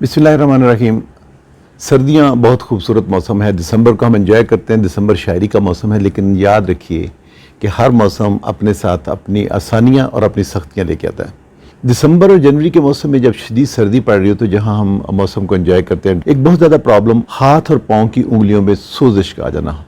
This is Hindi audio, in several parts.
बिस्मिल्लाहिर्रहमानिर्रहीम। सर्दियाँ बहुत खूबसूरत मौसम है। दिसंबर को हम एंजॉय करते हैं। दिसंबर शायरी का मौसम है, लेकिन याद रखिए कि हर मौसम अपने साथ अपनी आसानियाँ और अपनी सख्तियाँ लेके आता है। दिसंबर और जनवरी के मौसम में जब शदीद सर्दी पड़ रही हो तो जहाँ हम मौसम को एंजॉय करते हैं, एक बहुत ज़्यादा प्रॉब्लम हाथ और पाँव की उंगलियों में सोजिश का आ जाना।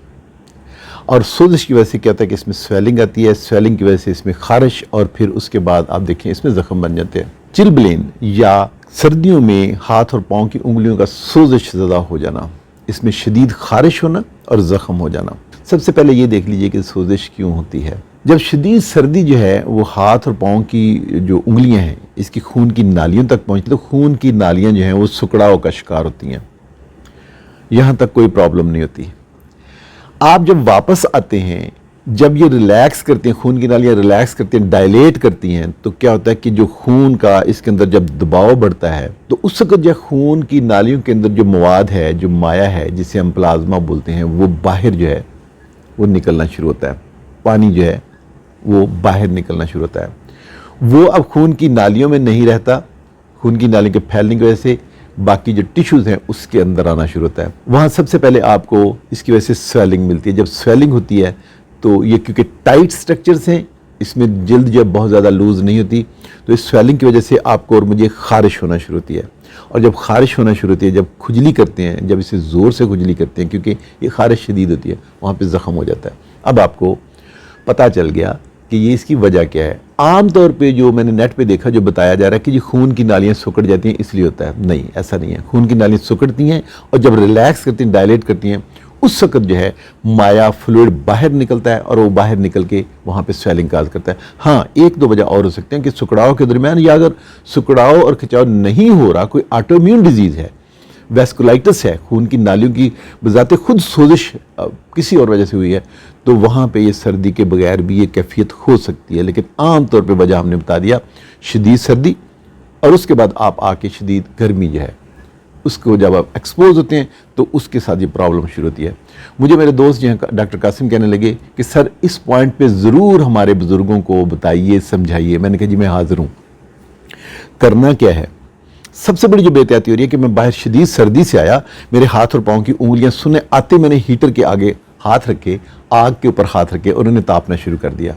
और सोजिश की वजह से क्या होता है कि इसमें स्वेलिंग आती है। स्वेलिंग की वजह से इसमें खारिश और फिर उसके बाद आप देखें, इसमें ज़ख्म बन जाते हैं। चिलब्लेन या सर्दियों में हाथ और पाँव की उंगलियों का सोजिश ज़्यादा हो जाना, इसमें शदीद खारिश होना और ज़ख्म हो जाना। सबसे पहले ये देख लीजिए कि सोजिश क्यों होती है। जब शदीद सर्दी जो है, वो हाथ और पाँव की जो उंगलियाँ हैं, इसकी खून की नालियों तक पहुँचती तो खून की नालियाँ जो हैं, वो सुकड़ाव का शिकार होती हैं। यहाँ तक कोई प्रॉब्लम नहीं होती। आप जब वापस आते हैं जब ये रिलैक्स करती हैं, खून की नालियाँ रिलैक्स करती हैं डायलेट करती हैं तो क्या होता है कि जो खून का इसके अंदर जब दबाव बढ़ता है तो उस वक्त जब खून की नालियों के अंदर जो मवाद है, जो माया है, जिसे हम प्लाज्मा बोलते हैं, वो बाहर जो है, वो निकलना शुरू होता है। पानी जो है, वो बाहर निकलना शुरू होता है। वो अब खून की नालियों में नहीं रहता, खून की नालियों के फैलने की वजह से बाकी जो टिश्यूज़ हैं, उसके अंदर आना शुरू होता है। वहाँ सबसे पहले आपको इसकी वजह से स्वेलिंग मिलती है। जब स्वेलिंग होती है तो ये क्योंकि टाइट स्ट्रक्चर्स हैं, इसमें जल्द जब बहुत ज़्यादा लूज़ नहीं होती तो इस स्वेलिंग की वजह से आपको और मुझे खारिश होना शुरू होती है। और जब खारिश होना शुरू होती है, जब खुजली करते हैं, जब इसे ज़ोर से खुजली करते हैं, क्योंकि ये खारिश शदीद होती है, वहाँ पर ज़ख्म हो जाता है। अब आपको पता चल गया कि ये इसकी वजह क्या है। आम तौर पे जो मैंने नेट पे देखा, जो बताया जा रहा है कि जी खून की नालियाँ सुकड़ जाती हैं, इसलिए होता है। नहीं, ऐसा नहीं है। खून की नालियाँ सुकड़ती हैं और जब रिलैक्स करती हैं डायलेट करती हैं उस वक्त जो है, माया फ्लूड बाहर निकलता है और वो बाहर निकल के वहाँ पे स्वेलिंग काज करता है। हाँ एक दो वजह और हो सकते हैं कि सुकड़ाव के दरमियान या अगर सुकड़ाव और खिंचाव नहीं हो रहा, कोई ऑटोम्यून डिज़ीज़ है वेस्कुलाइटिस है, खून की नालियों की बजाते खुद सोजिश किसी और वजह से हुई है तो वहाँ पे ये सर्दी के बगैर भी ये कैफियत हो सकती है। लेकिन आम तौर पे वजह हमने बता दिया, शदीद सर्दी और उसके बाद आप आके शदीद गर्मी जो है उसको जब आप एक्सपोज होते हैं तो उसके साथ ये प्रॉब्लम शुरू होती है। मुझे मेरे दोस्त जो हैं डॉक्टर कासिम कहने लगे कि, सर, इस पॉइंट पे ज़रूर हमारे बुज़ुर्गों को बताइए, समझाइए। मैंने कहा, जी, मैं हाज़िर हूँ। करना क्या है? सबसे बड़ी जो बेहतियाती हो रही है कि मैं बाहर शदीद सर्दी से आया, मेरे हाथ और पाँव की उंगलियाँ सुने आते मैंने हीटर के आगे हाथ रखे, आग के ऊपर हाथ रखे, और उन्होंने तापना शुरू कर दिया।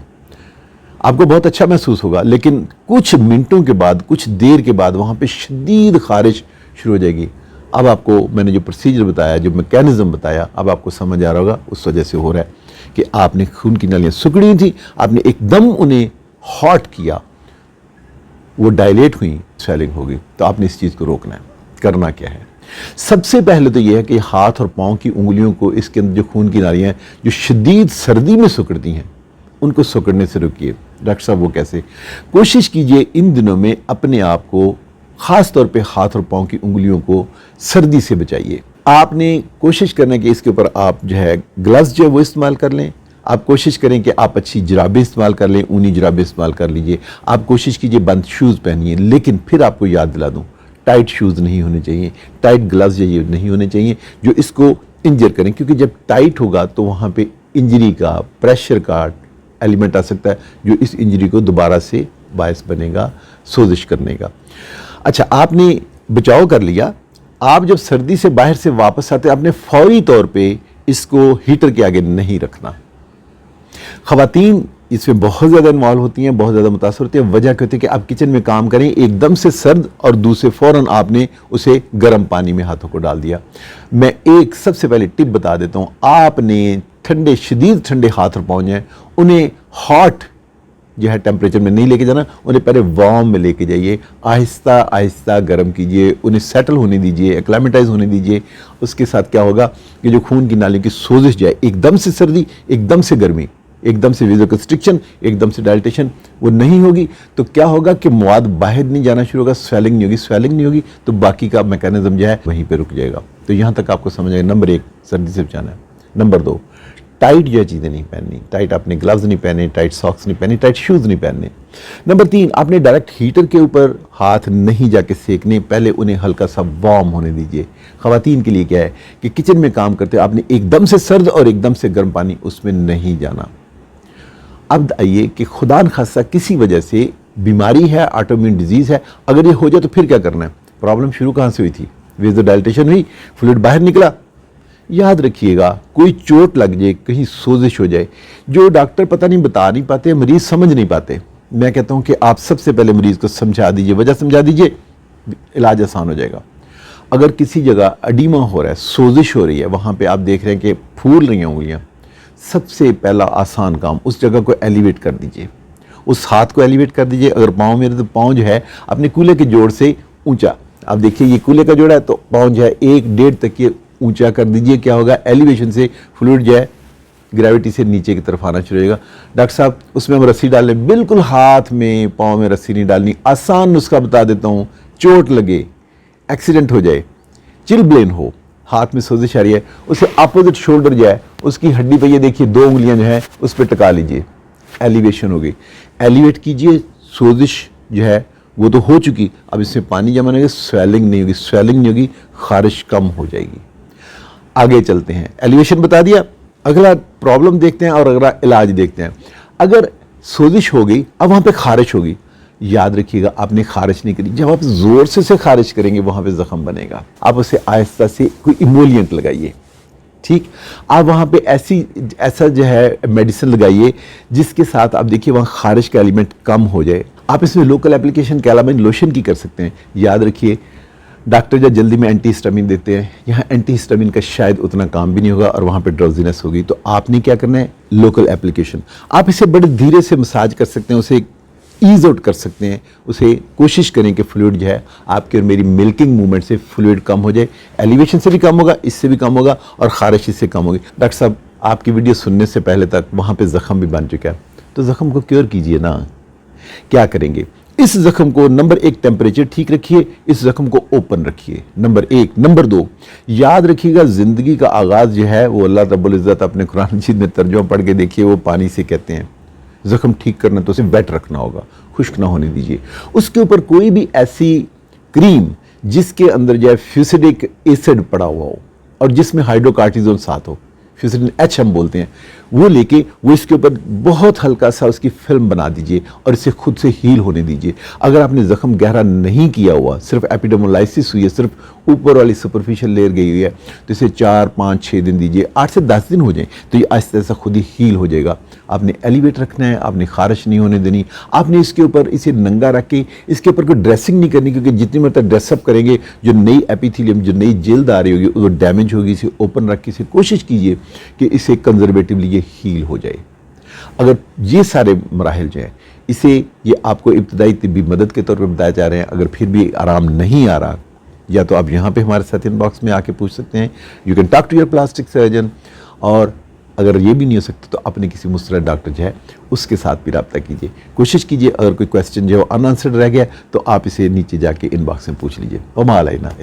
आपको बहुत अच्छा महसूस होगा, लेकिन कुछ मिनटों के बाद, कुछ देर के बाद वहाँ पे शदीद खारिश शुरू हो जाएगी। अब आपको मैंने जो प्रोसीजर बताया, जो मैकेनिज़्म बताया, अब आपको समझ आ रहा होगा, उस वजह से हो रहा है कि आपने खून की नालियाँ सुकड़ी थी, आपने एकदम उन्हें हॉट किया, वो डायलेट हुई स्वेलिंग होगी तो आपने इस चीज़ को रोकना है। करना क्या है? सबसे पहले तो यह है कि हाथ और पाँव की उंगलियों को इसके अंदर जो खून की नालियाँ जो शदीद सर्दी में सुकड़ती हैं, उनको सुकड़ने से रोकिए। डॉक्टर साहब, वो कैसे? कोशिश कीजिए इन दिनों में अपने आप को ख़ास तौर पे हाथ और पाँव की उंगलियों को सर्दी से बचाइए। आपने कोशिश करना कि इसके ऊपर आप जो है ग्लव्स जो है वो इस्तेमाल कर लें। आप कोशिश करें कि आप अच्छी जराबें इस्तेमाल कर लें, ऊनी जराबें इस्तेमाल कर लीजिए। आप कोशिश कीजिए बंद शूज़ पहनिए, लेकिन फिर आपको याद दिला दूँ, टाइट शूज़ नहीं होने चाहिए, टाइट ग्लव्स ये नहीं होने चाहिए, जो इसको इंजर करें, क्योंकि जब टाइट होगा तो वहाँ पे इंजरी का, प्रेशर का एलिमेंट आ सकता है, जो इस इंजरी को दोबारा से बायस बनेगा, सोजिश करने का। अच्छा आपने बचाव कर लिया। आप जब सर्दी से बाहर से वापस आते आपने फौरी तौर पे इसको हीटर के आगे नहीं रखना। खातन इसमें बहुत ज़्यादा इन्वॉल्व होती हैं, बहुत ज़्यादा मुतासर होती है। वजह क्या होती है कि आप किचन में काम करें, एकदम से सर्द और दूसरे फ़ौर आपने उसे गर्म पानी में हाथों को डाल दिया। मैं एक सबसे पहले टिप बता देता हूँ, आपने ठंडे, शदीद ठंडे हाथ पाँव हैं, उन्हें हॉट जो है टेम्परेचर में नहीं लेके जाना, उन्हें पहले वार्म में लेके जाइए। आहिस्ता आहिस्ता गर्म कीजिए, उन्हें सेटल होने दीजिए एक्लामेटाइज होने दीजिए। उसके साथ क्या होगा कि जो खून की नालियों की सोजिश जाए, एकदम से सर्दी, एकदम से गर्मी, एकदम से वीजो कंस्ट्रिक्शन एकदम से डायल्टेशन वो नहीं होगी। तो क्या होगा कि मवाद बाहर नहीं जाना शुरू होगा स्वेलिंग नहीं होगी स्वेलिंग नहीं होगी तो बाकी का मैकेनिज्म जो है वहीं पर रुक जाएगा। तो यहाँ तक आपको समझ आएगा नंबर एक, सर्दी से बचाना है। नंबर दो टाइट जो चीज़ें नहीं पहननी टाइट आपने ग्लव्स नहीं पहने टाइट सॉक्स नहीं पहने टाइट शूज़ नहीं पहनने। नंबर तीन, आपने डायरेक्ट हीटर के ऊपर हाथ नहीं जाके सेकने, पहले उन्हें हल्का सा वार्म होने दीजिए। खातन के लिए क्या है कि किचन में काम करते आपने एकदम से सर्द और एकदम से गर्म पानी उसमें नहीं जाना। अब आइए कि खुदा खासा किसी वजह से बीमारी है ऑटोम्यून डिज़ीज़ है, अगर ये हो जाए तो फिर क्या करना है? प्रॉब्लम शुरू कहाँ से हुई थी? वेज डायलिटेशन हुई फ्लूड बाहर निकला याद रखिएगा, कोई चोट लग जाए, कहीं सोजिश हो जाए, जो डॉक्टर पता नहीं बता नहीं पाते, मरीज़ समझ नहीं पाते। मैं कहता हूँ कि आप सबसे पहले मरीज़ को समझा दीजिए, वजह समझा दीजिए, इलाज आसान हो जाएगा। अगर किसी जगह अडीमा हो रहा है, सोजिश हो रही है, वहाँ पे आप देख रहे हैं कि फूल रही हैं उंगलियाँ सबसे पहला आसान काम उस जगह को एलिवेट कर दीजिए। उस हाथ को एलिवेट कर दीजिए, अगर पाँव मेरे तो पाँव जो है, अपने कूल्हे के जोड़ से ऊँचा। आप देखिए, ये कूल्हे का जोड़ा है तो पाँव जो है, एक डेढ़ तक ये ऊँचा कर दीजिए, क्या होगा? एलिवेशन से फ्लूड जो है ग्रेविटी से नीचे की तरफ़ आना शुरू होगा डॉक्टर साहब, उसमें हम रस्सी डाल लें बिल्कुल हाथ में, पाँव में रस्सी नहीं डालनी। आसान नुस्खा बता देता हूँ, चोट लगे एक्सीडेंट हो जाए चिल ब्लेन हो, हाथ में सोजिश आ रही है, उसे अपोजिट शोल्डर जो है, उसकी हड्डी पर ये देखिए, दो उंगलियाँ जो है, उस पर टका लीजिए। एलिवेशन हो गई। एलिवेट कीजिए, सोजिश जो है, वो तो हो चुकी। अब इसमें पानी जमा नहीं होगी स्वेलिंग नहीं होगी स्वेलिंग नहीं होगी, खारिश कम हो जाएगी। आगे चलते हैं। एलिवेशन बता दिया। अगला प्रॉब्लम देखते हैं और अगला इलाज देखते हैं। अगर सोजिश हो गई अब वहाँ पे खारिश होगी। याद रखिएगा, आपने खारिश नहीं करी। जब आप ज़ोर से से खारिश करेंगे, वहाँ पे जख्म बनेगा। आप उसे आहिस्ता से कोई इमोलियंट लगाइए। ठीक? आप वहाँ पे ऐसी, ऐसा जो है मेडिसिन लगाइए, जिसके साथ आप देखिए वहाँ खारिश का एलिमेंट कम हो जाए। आप इसमें लोकल एप्लीकेशन कैलामाइन लोशन की कर सकते हैं। याद रखिए डॉक्टर जब जल्दी में एंटी हिस्टामिन देते हैं, यहाँ एंटी हिस्टामिन का शायद उतना काम भी नहीं होगा और वहाँ पे ड्रोजीनेस होगी। तो आपने क्या करना है? लोकल एप्लीकेशन आप इसे बड़े धीरे से मसाज कर सकते हैं, उसे ईज आउट कर सकते हैं, उसे कोशिश करें कि फ्लूड जो है, आपके और मेरी मिल्किंग मूवमेंट से फ्लूड कम हो जाए एलिवेशन से भी कम होगा, इससे भी कम होगा और खारिश इससे कम होगी। डॉक्टर साहब, आपकी वीडियो सुनने से पहले तक वहाँ पर ज़ख्म भी बन चुका है। तो ज़ख्म को क्योर कीजिए ना। क्या करेंगे? इस जख्म को नंबर एक टेम्परेचर ठीक रखिए, इस जख्म को ओपन रखिए। नंबर एक। नंबर दो, याद रखिएगा, ज़िंदगी का आगाज़ जो है, वो अल्लाह रब्बुल इज़्ज़त अपने कुरान मजीद में तर्जुमा पढ़ के देखिए, वो पानी से कहते हैं, जख्म ठीक करना तो उसे वेट रखना होगा, खुश्क ना होने दीजिए। उसके ऊपर कोई भी ऐसी क्रीम जिसके अंदर जो है फ्यूसिडिक एसिड पड़ा हुआ हो, और जिसमें हाइड्रोकार्टिजोन साथ हो फ्यूसिडिन एच हम बोलते हैं वो लेके वो इसके ऊपर बहुत हल्का सा उसकी फ़िल्म बना दीजिए और इसे खुद से हील होने दीजिए। अगर आपने जख्म गहरा नहीं किया हुआ, सिर्फ़ एपिडोमोलाइसिस हुई है, सिर्फ़ ऊपर वाली सुपरफिशियल लेयर गई हुई है तो इसे चार, पाँच छः दिन दीजिए। आठ से दस दिन हो जाए तो ये आहिस्ता आहिस्ता खुद ही हील हो जाएगा। आपने एलिवेट रखना है, आपने खारिश नहीं होने देनी। आपने इसके ऊपर इसे नंगा रख के, इसके ऊपर कोई ड्रेसिंग नहीं करनी, क्योंकि जितनी मतलब ड्रेसअप करेंगे, जो नई एपिथीलियम जो नई जेल्द आ रही होगी, वो डैमेज होगी। इसे ओपन रख के इसे कोशिश कीजिए कि इसे कंजर्वेटिवली ये हील हो जाए। अगर ये सारे मराहल जो हैं, इसे ये आपको इब्तदाई तबी मदद के तौर पर बताए जा रहे हैं, अगर फिर भी आराम नहीं आ रहा, या तो आप यहाँ पे हमारे साथ इनबॉक्स में आके पूछ सकते हैं you can talk to your plastic surgeon और अगर ये भी नहीं हो सकता तो अपने किसी मुस्तरद डॉक्टर जो है, उसके साथ भी रबता कीजिए। कोशिश कीजिए, अगर कोई क्वेश्चन जो है अनआंसर्ड रह गया तो आप इसे नीचे जाके इनबॉक्स में पूछ लीजिए। वमा अलैना